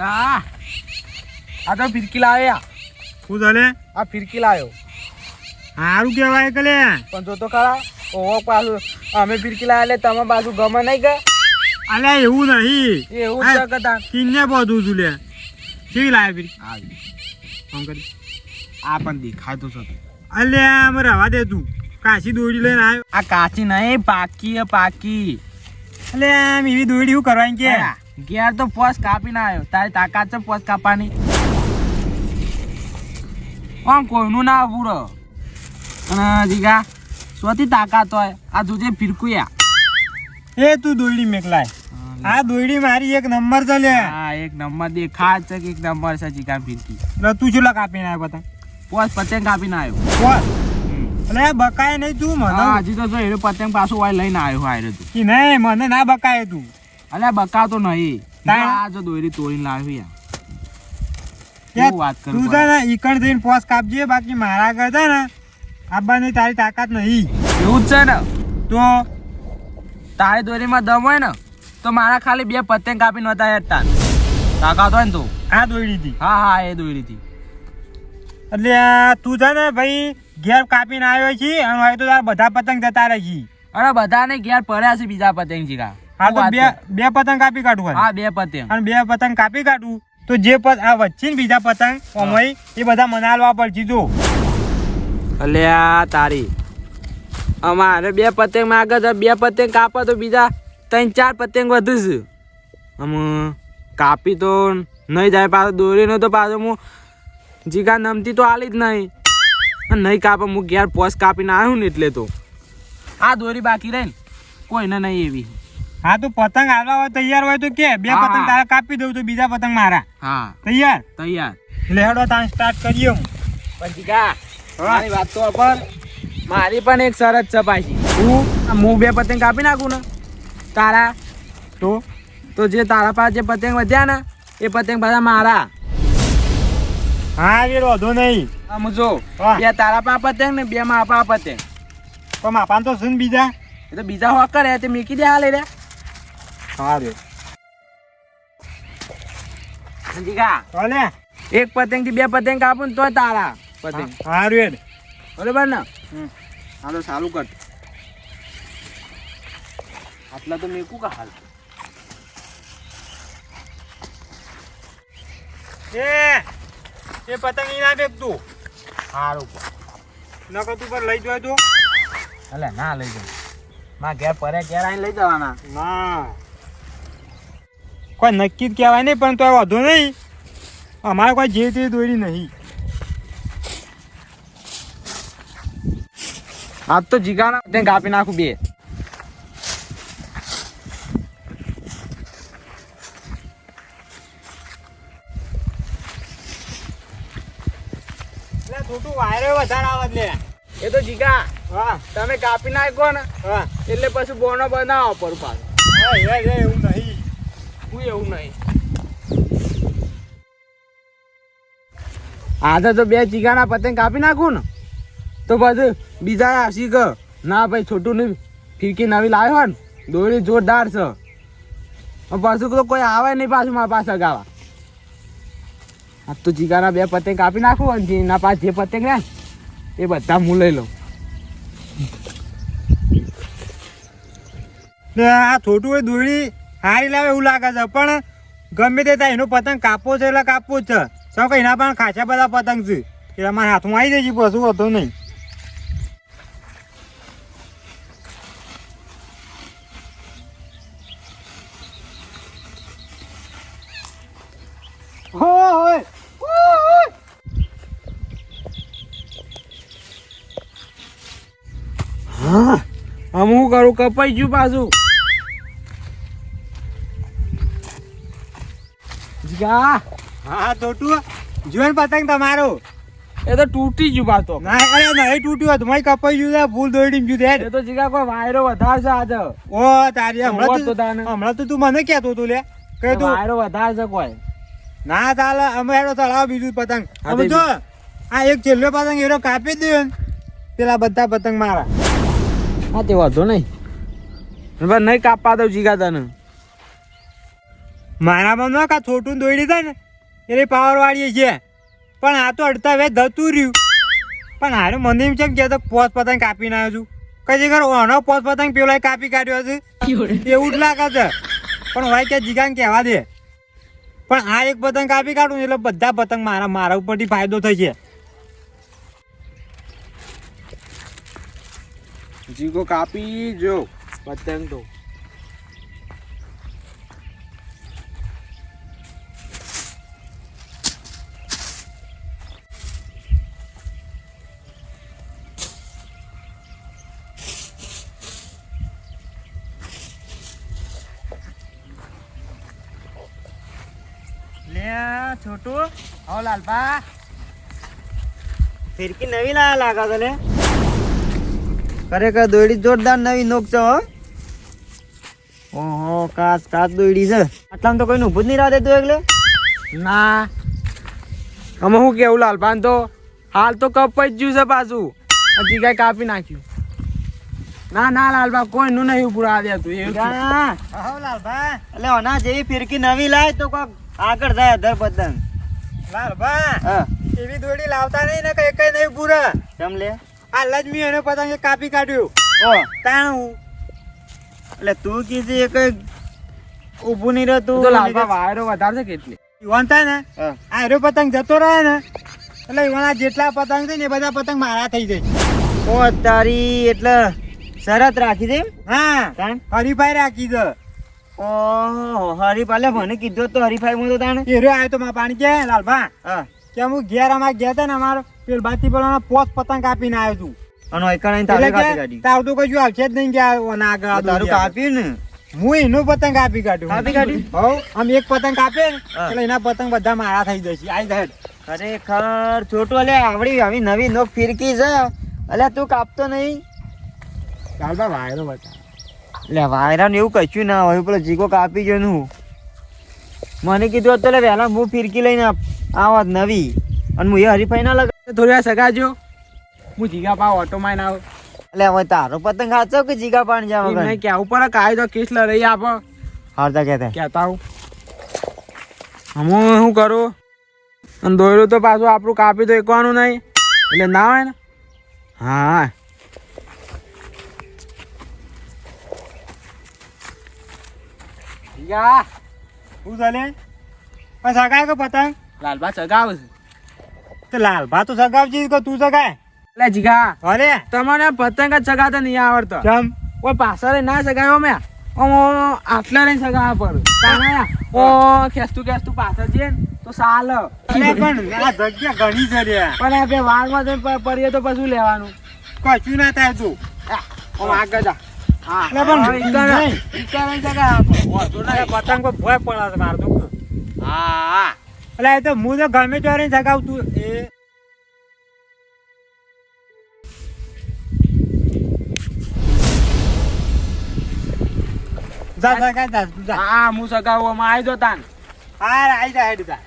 જીગા આ તો ફિરકી લાવ્યા શું ચાલે? આ ફિરકી લાવ્યો સારું કહેવાય કલે. પણ જો તો ખરા ઓવો પાછું અમે ફિરકી લાવ્યા એટલે તમે પાછું ગમે નહીં કે? અલે એવું નહીં. એવું. છે કદા કિન્ને બધું છું લે. કેવી લાવે ફીરી આમ કરી. આ પણ દેખાતું છે. અલે અમે રવા દે તું. કાશી દોડી લઈને આવ્યો. આ કાચી નહીં પાકી પાકી. અલે એમ એવી દોડી શું કરવાની કે? ઘેર તો પોસ કાપીને આવ્યો. તારી તાકાત છે પોસ કાપવાની. આમ કોઈનું ના પૂરો અને જીગા સ્વતી તાકાત હોય. આ જોજે ફિરકુયા એ તું દોયડી મેકલાય. આ દોયડી મારી એક નંબર છે લે હા એક નંબર દેખાય છે કે એક નંબર છે જીગા ફિરકી. એટલે તું ચેલા કાપીને આવ્યો બતા પોસ પતંગ કાપીને આવ્યો. પોસ? અલે બકાય નહીં તું મને. હજી તો જો પતંગ પાછું વાય લઈને આવ્યો હારે તું. કે નહીં મને ના બકાય તું. અલ્યા બકાતો નહીં. તાણ? આ જો દોરી તોડીને લાવી વાત કરું તું ને ઈકણ પોસ કાપજે બાકી મારા છે ને આબાની તારી તાકાત નહીં. એવું જ છે ને? તો? તારી દોરીમાં દમ હોય ને તો મારા ખાલી બે પતંગ કાપી નહોતા યાર તાકાત હોય ને તો. આ હતી હા હા એ દોરી હતી એટલે તું છે ને ભાઈ ઘેર કાપીને આવ્યો છે અને હવે તો તારા બધા પતંગ જતા રહી અને બધાને ઘેર પડ્યા છે બીજા પતંગ જીગા હા તો બે બે પતંગ કાપી કાઢવું હા બે પતંગ. અને બે પતંગ કાપી કાઢવું તો જે પત આ વચ્ચે બીજા પતંગ ઓમય એ બધા મનાલવા પડશે જો. અલ્યા તારી. અમારે બે પતંગ માગે બે પતંગ કાપો તો બીજા ત્રણ ચાર પતંગ વધુ છે આમ કાપી તો નહીં જાય પાછો દોરીનો તો પાછો હું જીગા નમતી તો આલી જ નહીં. અને નહીં કાપે હું ઘેર પોસ કાપીને આવ્યું ને એટલે તો. આ દોરી બાકી રહી ને કોઈને નહીં એવી. હા તો પતંગ હાલવા હોય તૈયાર હોય તો કે. બે પતંગ તારા કાપી દઉં તો બીજા પતંગ મારા. હા. તૈયાર? તૈયાર. લેહડો તાન સ્ટાર્ટ કરીએ હું. જીગા મારી વાત તો પર મારી પણ એક શરત છે પાછી હું? હું બે પતંગ કાપી નાખું ને તારા. તો? તો જે તારા પાસે જે પતંગ વધ્યા ને એ પતંગ બધા મારા. હા એ વાંધો નહીં. આમ જો. બે તારા પા પતંગ ને બે મારા પા પતંગ. પણ માપાન તો શું બીજા. એ તો બીજા હોક કરે તે મેકી દે હાલે રે. સારું જીગા ચાલે એક પતંગથી બે પતંગ કાપો ને તોય તારા પતંગ. સારું એડ બરોબર ને. હાલો સારું કર. આટલા તો મેકું કા હાલ. એ એ પતંગ ઈ ના બેક તું. સારું નકર તું પર લઈ જોય તું. અલે ના લઈ જાઉં. માં ઘેર પરે ઘેર આવીને લઈ જવાના. ના. કોઈ નક્કી જ કહેવાય નહીં પણ તો વાંધો નહીં. અમારે કોઈ જે તે દોરી નહીં. આજ તો જીગાના પતંગ કાપી નાખું બે. એટલે વાયરો વધારે આવે લે એ તો જીગા હા. તમે કાપી નાખો ને હા. એટલે પછી બોનો બનાવો પર પાછો. એ એ એવું નહીં. હું એવું નહીં. આજે તો બે ચીગાના પતંગ કાપી નાખું ને તો પછી બીજા આવશી કે ના ભાઈ છોટું ની ફિરકી નવી લાવ્યો હોય ને દોરી જોરદાર છે. પાછું તો કોઈ આવે નહીં પાછું મારા પાસે ગાવા આ તો ચીગાના બે પતંગ કાપી નાખું અને જેના પાસે જે પતંગ રહે એ બધા હું લઈ લઉં. ને આ થોટું એ દોરી હારી લાવે એવું લાગે છે. પણ ગમે તે થાય, એનો પતંગ કાપવો છે એટલે કાપવો જ છે. સૌ કે એના પણ ખાસા બધા પતંગ છે. એટલે અમારા હાથમાં આવી જશે પછી હતો નહીં. હોય હા હું કરું, કપાઈ ગયું પાછું. જીગા હા થોટું જોઈને પતંગ તમારો. એ તો તૂટી ગયું પાછો ના અરે નહીં તૂટ્યું હતું મારી કપાઈ ગયું છે ફૂલ દોડી ગયું છે એ તો જીગા કોઈ વાયરો વધારે છે આજે. ઓ તારી હમણાં તો. હમણાં તો તું મને કહેતો તું લે. કે તું વાયરો વધારે છે કોઈ. ના તાલે અમે એનો તળાવ બીજું પતંગ. અમે જો આ એક છેલ્લો પતંગ એનો કાપી દે પેલા બધા પતંગ મારા. હા તે વાંધો નહીં. નહીં કાપવા દઉં જીગા તને. મારામાં ન કા થોટું દોડી દે ને, એટલે પાવર વાળી છે. પણ આ તો અડતા વે ધતું રહ્યું. પણ હારે મને એમ કેમ કે તો પોત પતંગ કાપીને આવ્યો છું. કઈ ઘર ઓનો પોત પતંગ પેલો કાપી કાઢ્યો છે? એવું જ લાગે છે. પણ હોય કે જીગાને કહેવા દે. પણ આ એક પતંગ કાપી કાઢું એટલે બધા પતંગ મારા મારા ઉપરથી ફાયદો થશે જીગો કાપી જો. પતંગ તો. છોટું. હો લાલપા ફિરકી નવી લાયા લાગા તને? ખરેખર દોડી જોરદાર નવી નોક છો હો. ઓહો કાચ કાચ દોડી છે. આટલામાં તો કોઈનું ઊભું જ નહીં રાતે તું એટલે ના. અમે શું કેવું લાલપાન તો હાલ તો કપાઈ જ ગયું છે પાછું. હજી કઈ કાપી નાખ્યું. ના ના લાલપા કોઈનું નહીં પૂરા આવ્યા તું એવું છે. લાલભા. એટલે ઓના જેવી ફિરકી નવી લાય તો કોક આગળ જાય અધર પતંગ લાલભા એવી દોડી લાવતા નહીં ને કઈ કઈ નહીં પૂરા જમ લે? આ લજમી અને પતંગ કાપી કાઢ્યું. ઓ. તાણું. એટલે તું કીધી એ કઈ ઊભું નહીં રહેતું તો લાલપા વાયરો વધારે છે કેટલી? યુવાન થાય ને. આ એરો પતંગ જતો રહે ને એટલે યુવાના જેટલા પતંગ છે ને એ બધા પતંગ મારા થઈ જાય. ઓ તારી એટલે શરત રાખી દે એમ? હા. તાણ? હરીફાઈ રાખી દે ઓહો હરીફાલે મને કીધું તો હરીફાઈ તો તાણે. એરો આવ્યો તો મારા પાણી કે લાલભા? હા. કે હું ઘેર અમાર ગયા હતા ને અમારો પેલ બાતી પેલા પોત પતંગ કાપીને આવ્યો છું. અને ઓયકણ તારે કાપી કાઢી. તારું તો કશું આવશે જ નહીં કે ઓના આગળ તારું કાપ્યું ને. હું એનું પતંગ કાપી કાઢ્યું કાપી કાઢ્યું? હવ આમ એક પતંગ કાપે એટલે એના પતંગ બધા મારા થઈ જશે. આઈ જાય ખરેખર છોટું લે આવડી આવી નવી નોક ફિરકી છે. અલ્યા તું કાપતો નહીં. લાલભા વાયરો બતા એટલે વાયરાને એવું કશું ના હોય પેલો જીગો કાપી ગયો હું. મને કીધું હતું એટલે વહેલા હું ફિરકી લઈને આવત નવી. અને હું એ હરીફાઈ ના લગાવ થોડી વાર સગાજો હું જીગા પા ઓટો માં આવ. એટલે હવે તારો પતંગ હાચો કે જીગા પાણી જાવ નહીં કેવું પડે કાય તો કિસ લઈ આપો. હારતા કહેતા કહેતા હું. હું શું કરું? અને દોયડું તો પાછું આપણું કાપી તો એકવાનું નહીં. એટલે ના હોય ને? હા. જીગા શું ચાલે? પણ સગાય કે પતંગ? લાલબા સગાવ તો લાલભા તો સગાવજી કે તું સગાય? એટલે જીગા. અરે. તમને પતંગ જ સગાતા નહીં આવડતો. ચમ. કોઈ પાછળ ના સગાયો મેં આટલા રહીને સગા પર. ઓ ખેંચતું ખેંચતું પાછળ છે તો સાલ અરે પણ આ જગ્યા ઘણી છે રે. પણ આ બે વાળમાં પડીએ તો પછી લેવાનું? કશું ના થાય તું. આગળ જા. હા એટલે પણ હવે ઈકર- નહીં. ઈકર રહીને સગાવા આપો. વાંધો અરે નહીં. પતંગ પર ભોય પડે છે તો હા હા. એટલે એ તો હું તો ગમે ત્યારે સગાવતું એ. જા સગાય જા જા હા હું સગાવવામાં આવી જો તાન. હા આવી જા હેડ જા.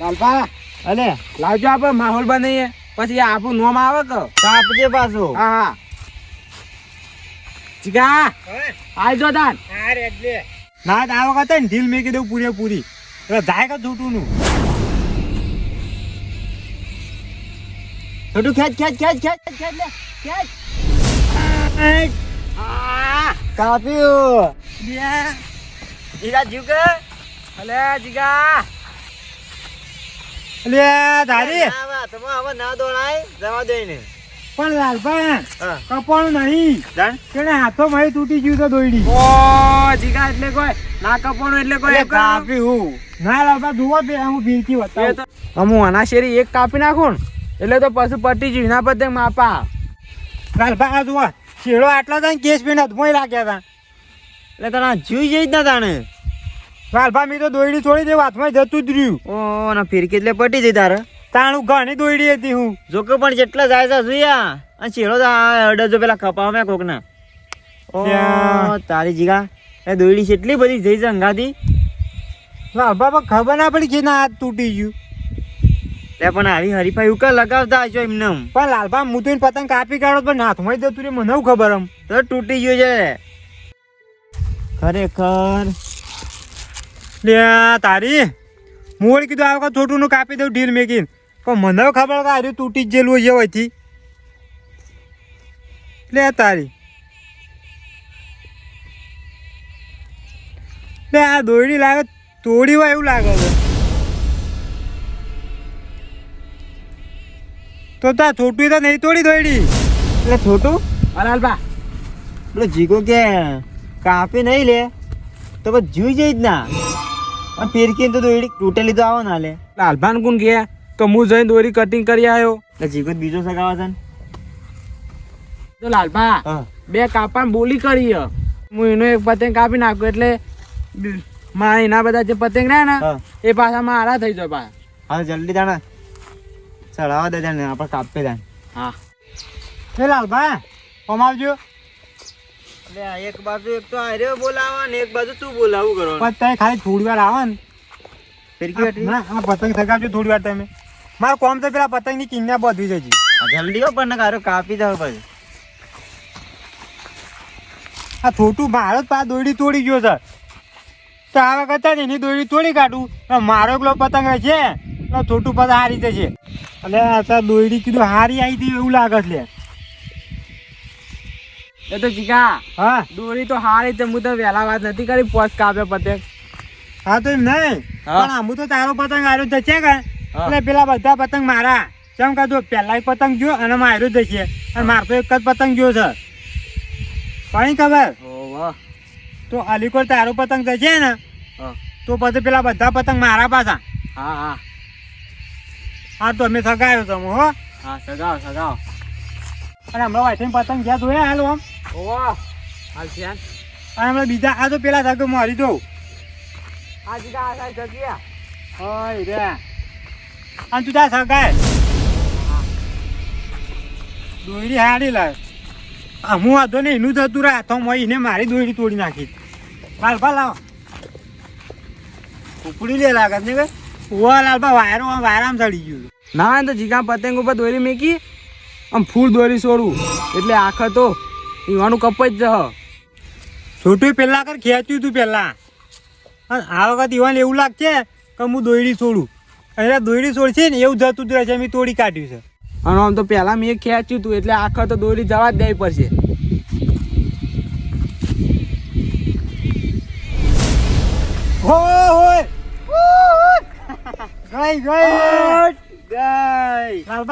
લાલપા અલે. લાવજો આપણે માહોલ બનાવીએ. પછી આપણું નોમ આવે કે? આપજે પાછું. હા હા. જીગા આવી જો તાન ના આ વખતે ઢીલ મેં કીધું પૂરેપૂરી. જાય કે છૂટું નું છોટું ખેંચ ખેંચ ખેંચ ખેંચ ખેંચ લે ખેંચ. કાપ્યું. જીગા જીવ કે? અલે જીગા. ના, ના, તમે હવે ના દોડાય. જવા દે ને પણ લાલપણ હા. કપાળું નહીં. તેને હાથો મારી તૂટી ગયું તો દોયડી. ઓ જીગા એટલે કોઈ ના કપવાનું એટલે કોઈ કાપી હું. ના લાલપા જુઓ બે હું ભીરકી બતાવું. તો અમુ આના શેરી એક કાપી નાખું એટલે તો પશુ પટી ગયું. એના પતંગ માપા. લાલપા આ જુઓ શેડો આટલા થાય કેસ પીને અધમોય લાગ્યા હતા. એટલે તને જીવ જઈ જ ના તાણે. લાલપા મેં તો દોયડી છોડી દે હાથમાં જતું જ રહ્યું. ઓ ના ફિરકી એટલે પટી જઈ તારે. તાણું ઘણી દોડી હતી હું. જોકે પણ જેટલા જાય છે જોયા. અને છેડો તો આ અડે જો પેલા કપાવ મેં કોકના. ઓ તારી જીગા એ દોડી છે એટલી બધી જઈ છે અંગાથી? બાબા ખબર ના પડી કે ના હાથ તૂટી ગયું. લે પણ આવી હરીફાઈ ઉકા લગાવતા હશો એમને પણ લાલભા હું તો પતંગ કાપી કાઢો પણ હાથમાં જતું રહ્યું મને ખબર એમ. તો તૂટી ગયો છે. ખરેખર. લે તારી. મોડ કીધું આ વખત છોટું નું કાપી દઉં ઢીલ મેકીને. પણ મને ખબર કે આર્યું તૂટી જ હોય હોયથી લે તારી. લે આ દોરડી લાગે તોડી હોય એવું લાગે છે તો તા છોટું તો નહીં તોડી દોડી એટલે છોટું. અરે પેલો જીગો કે કાપી નહીં લે. તો પછી જીવ જઈ જ ના. ફિરકી તો દોડી તૂટેલી તો આવો ના લે. લાલભાન કોણ ગયા તો હું જઈને દોરી કટિંગ કરી આવ્યો એટલે જીગો બીજો સગાવા છે ને? તો લાલભા બે કાપા બોલી કરી હું એનો એક પતંગ કાપી નાખ્યો એટલે મારા એના બધા જે પતંગ રહ્યા ને એ પાછા મારા થઈ જાય પાછા. હા જલ્દી દાણા ચડાવવા દે જાણે આપણે કાપે જાણે. હા. એ લાલભા ફોમ આવજો. એક બાજુ એક તો આર્યો બોલાવા ને એક બાજુ તું બોલાવું કરો પણ ખાલી થોડી વાર આવે ને. ના પતંગ સગાવજો થોડી વાર તમે. મારું કોમ તો પેલા પતંગની કિન્યા બધી જજી જલ્દી હો પણ કારો કાપી જાવ પછી. આ થોટું મારો પા દોડી તોડી ગયો છે. તો આ વખત એની દોડી તોડી કાઢું. મારો એકલો પતંગ છે થોટું પદ હારી જશે એટલે આ દોડી કીધું હારી આવી હતી એવું લાગે છે. એ તો જીગા હા? દોરી તો હારી છે. હું તો વહેલા વાત નથી કરી પોસ્ટ કાપ્યો પતંગ. હા તો એમ નહીં. હા. પણ હું તો તારો પતંગ હારો જ છે કે. એટલે પેલા બધા પતંગ મારા. કેમ કે જો પહેલા એક પતંગ જો અને માર્યું જ અને માર તો એક જ પતંગ જો છે. કઈ ખબર? તો અલીકોટ તારો પતંગ થશે ને તો પછી પેલા બધા પતંગ મારા પાછા. હા હા. હા તો અમે સગાયો તમે હો. હા સગાવ સગાવ અને હમણાં વાઈથીને પતંગ જ્યાં જોયા હાલ આમ. ઓહો હાલ છે અને હમણાં બીજા આ તો પેલા સગો મારી દઉં. આ હોય રે. અને તું ત્યાં સગાય. દોરી હાડી લાવ હું વાંધો નહીં એનું થતું રહે. તો એને મારી દોરી તોડી નાખી. લાલભા લાવો. ઉપડી લે લાગે ને કે? ઓ લાલભા વાયરો વાયરામ ચડી ગયું. ના તો જીગા પતંગ ઉપર દોરી મેકી આમ ફૂલ દોરી છોડું. એટલે આખા તો ઈવાનું કપ જ જહ છોટું પેલા કર ખેંચ્યું તું પેલા. આ વખત ઈવાન એવું લાગશે કે હું દોયડી છોડું. અને દોયડી છોડશે ને એવું જતું જ રહેશે મેં તોડી કાઢ્યું છે. અને આમ તો પહેલા મેં ખેંચ્યું હતું એટલે આખા તો દોરી જવા જ દેવી પડશે.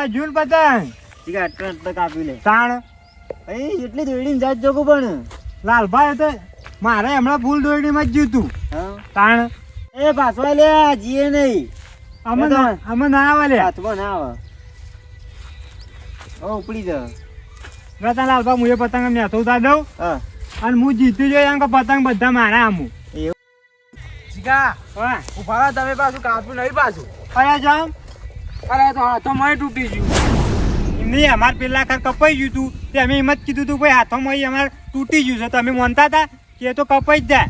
જૂન પતંગ. કાપી લે. તાણ. એટલી દોડીને જાત જોગું પણ. લાલભાઈ તો મારે હમણાં ફૂલ દોરડીમાં જ જીવતું. હા. તાણ. એ પાછો લે જીએ નહીં. અમે ના- અમે ના આવે લે. હાથમાં ના આવે. ઓ ઉપડી જા. ગતા લાલભાઈ હું પતંગ અમને હાથો ઉતાર દઉં. હા. અને હું જીતી જોઈ એમ કે પતંગ બધા મારા આમું જીગા હા. ઊભા તમે પાછું કાપ્યું નહીં પાછું. કયા જામ. અરે તો હાથો મને તૂટી ગયું. એમ નહીં અમારે પેલા ખર કપાઈ ગયું તું. તે અમે એમ જ કીધું તું ભાઈ હાથોમાં અહીં અમારે તૂટી ગયું છે. તમે માનતા હતા કે તો કપાઈ જ જાય.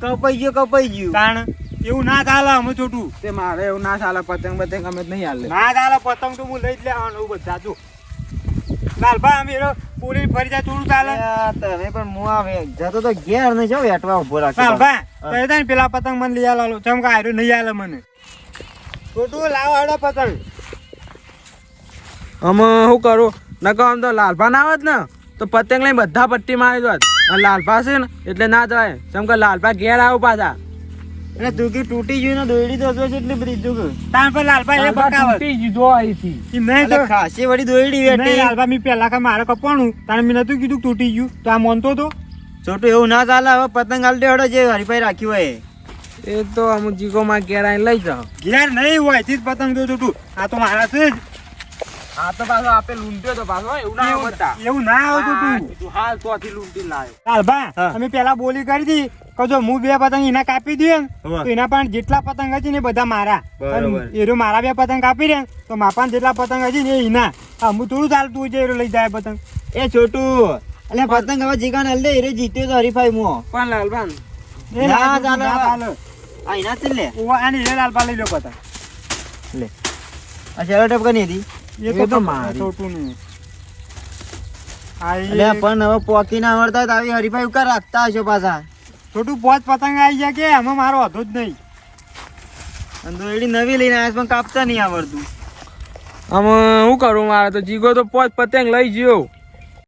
કપાઈ ગયો કપાઈ ગયું. તાણ. એવું ના ચાલે અમે છોટું. તે મારે એવું ના ચાલે પતંગ પતંગ અમે નહીં હાલે. ના ચાલે પતંગ તો હું લઈ જ લેવાનું બધા જો લાલભાઈ અમે એનો ફરી જાય થોડું ચાલે. તમે પણ હું આવે જતો તો ઘેર નહીં જાવ એટવા ઊભો રાખે. લાલભાઈ હા. તો ને પેલા પતંગ મને લઈ આલો ચમ કે આયરો નહીં આલે મને. છોટું લાવો હડો પતંગ. અમે શું કરું? નકર આમ તો લાલભા ના આવત ને તો પતંગ લઈને બધા પટ્ટી મારી દોત. અને લાલભા છે ને એટલે ના જવાય જેમ કે લાલભા ઘેર આવું પાછા. એટલે દુઃખી તૂટી ગયું ને દોડી તો હજુ એટલી બધી દુગ તાણ પર લાલભાઈ એ લાલભા તૂટી ગયું જો આઈ થી નહીં તો ખાસી વળી દોડી વેટી લાલભાઈ મેં પેલા કે મારે કપવાનું તાણે મેં નતું કીધું તૂટી ગયું. તો આ મોનતો તો? છોટું એવું ના ચાલે હવે પતંગ હાલ દેવડો જે હરીફાઈ રાખ્યું હોય એ. તો અમુક જીગો માં ઘેર લઈ જાઓ. ઘેર નહીં હોયથી જ પતંગ તો છોટું આ તો મારા છે જ. હા તો પાછો આપે લૂંટ્યો તો પાછો એવું ના આવતા. એવું ના આવતું તું. હાલ તોથી લૂંટી લાવ્યો લાલભા હા. અમે પેલા બોલી કરી હતી જો હું બે પતંગ એના કાપી દઈએ તો એના પણ જેટલા પતંગ હજી ને બધા મારા. એરો મારા બે પતંગ કાપી દે ને તો માપાન જેટલા પતંગ હજી ને એના. હા હું થોડું ચાલતું હોય છે એરો લઈ જાય પતંગ. એ છોટું. એટલે પતંગ હવે જીગા ને લે એ જીત્યો તો હરીફાઈ મો પણ લાલબાન એ ના ચાલો. ચાલે. ચાલે. આ એના છે લે. ઓ આની એ લાલભા લઈ લો પતંગ. લે. આ શેરો ટેપ કની હતી? એ તો મારી. છોટું નહીં. હા એટલે પણ હવે પોકી ના મળતા હોય તો આવી હરીફાઈ ઉકાર રાખતા હશો પાછા. છોટું પોચ પતંગ આવી જાય કે એમાં મારો હતો જ નહીં. અને દોયડી નવી લઈને આવ્યા પણ કાપતા નહીં આવડતું. આમ શું કરું? મારે તો જીગો તો પોચ પતંગ લઈ ગયો.